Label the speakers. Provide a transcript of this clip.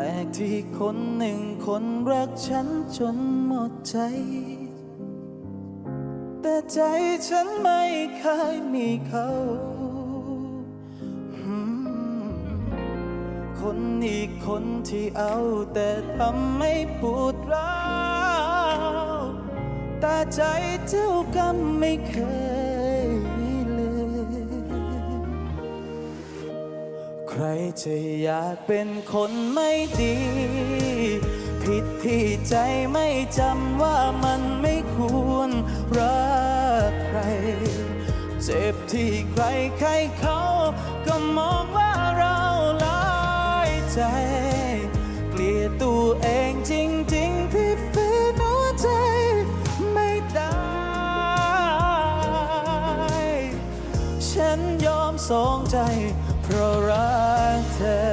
Speaker 1: ลกที่คนหนึ่งคนรักฉันจนหมดใจ แต่ใจฉันไม่เคยมีเขา คนอีกคนที่เอาแต่ทำให้ปวดร้าวแต่ใจเจ้ากรรมไม่เคย ใครจะอยากเป็นคนไม่ดี ผิดที่ใจไม่จำว่ามันไม่ควรรักใคร เจ็บที่ใครใครเขาก็มองว่าเราลายใจ เกลียดตัวเองจริง ฉันยอมสองใจเพราะรักเธอ